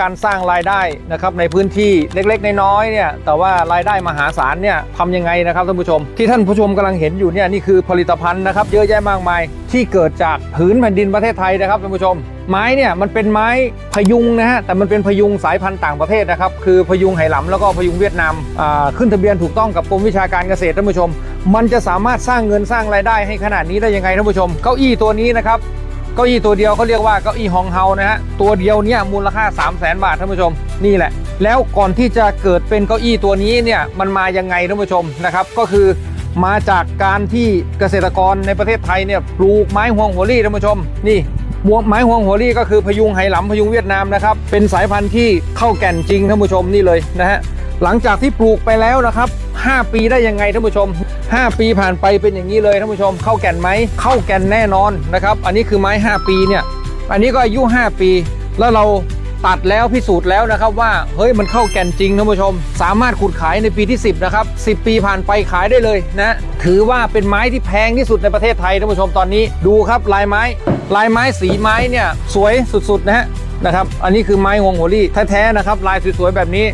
การสร้างรายได้นะครับในพื้นที่เล็กๆ น้อยๆเนี่ยแต่ว่ารายได้มหาศาลเนี่ยทำยังไงนะครับท่านผู้ชม ที่ท่านผู้ชมกำลังเห็นอยู่เนี่ยนี่คือผลิตภัณฑ์นะครับเยอะแยะมากมาย ที่เกิดจากผืนแผ่นดินประเทศไทยนะครับท่านผู้ชม ไม้เนี่ยมันเป็นไม้พยุงนะฮะแต่มันเป็นพยุงสายพันธุ์ต่างประเทศนะครับคือพยุงไหหลำแล้วก็พยุงเวียดนามอ่าขึ้นทะเบียนถูกต้องกับกรมวิชาการเกษตรท่านผู้ชม มันจะสามารถสร้างเงินสร้างรายได้ให้ขนาดนี้ได้ยังไงท่านผู้ชม เก้าอี้ตัวนี้นะครับ เก้าอี้ตัวเดียวเขาเรียกว่าเก้าอี้ฮองเฮานะฮะตัวเดียวเนี่ยมูลค่า 3 0 0แสนบาทท่านผู้ชมนี่แหละ แล้วก่อนที่จะเกิดเป็นเก้าอี้ตัวนี้เนี่ยมันมายังไงท่านผู้ชมนะครับก็คือมาจากการที่เกษตรกรในประเทศไทยเนี่ยปลูกไม้ฮวงหัวรี่ท่านผู้ชมนี่ไม้ฮวงหัวรี่ก็คือพยุงไหหลำพยุงเวียดนามนะครับเป็นสายพันธุ์ที่เข้าแก่นจริงท่านผู้ชมนี่เลยนะฮะ หลังจากที่ปลูกไปแล้วนะครับ 5 ปีได้ยังไงท่านผู้ชม 5 ปีผ่านไปเป็นอย่างนี้เลยท่านผู้ชม เข้าแก่นไหมเข้าแก่นแน่นอนนะครับ อันนี้คือไม้ 5 ปีเนี่ย อันนี้ก็อายุ 5 ปี แล้วเราตัดแล้วพิสูจน์แล้วนะครับว่าเฮ้ยมันเข้าแก่นจริงท่านผู้ชม สามารถขุดขายในปีที่ 10 นะครับ 10 ปีผ่านไปขายได้เลยนะถือว่าเป็นไม้ที่แพงที่สุดในประเทศไทยท่านผู้ชมตอนนี้ดูครับลายไม้ ลายไม้สีไม้เนี่ยสวยสุดๆนะฮะนะครับ อันนี้คือไม้ฮวงหัวรี่แท้ๆนะครับ ลายสวยๆแบบนี้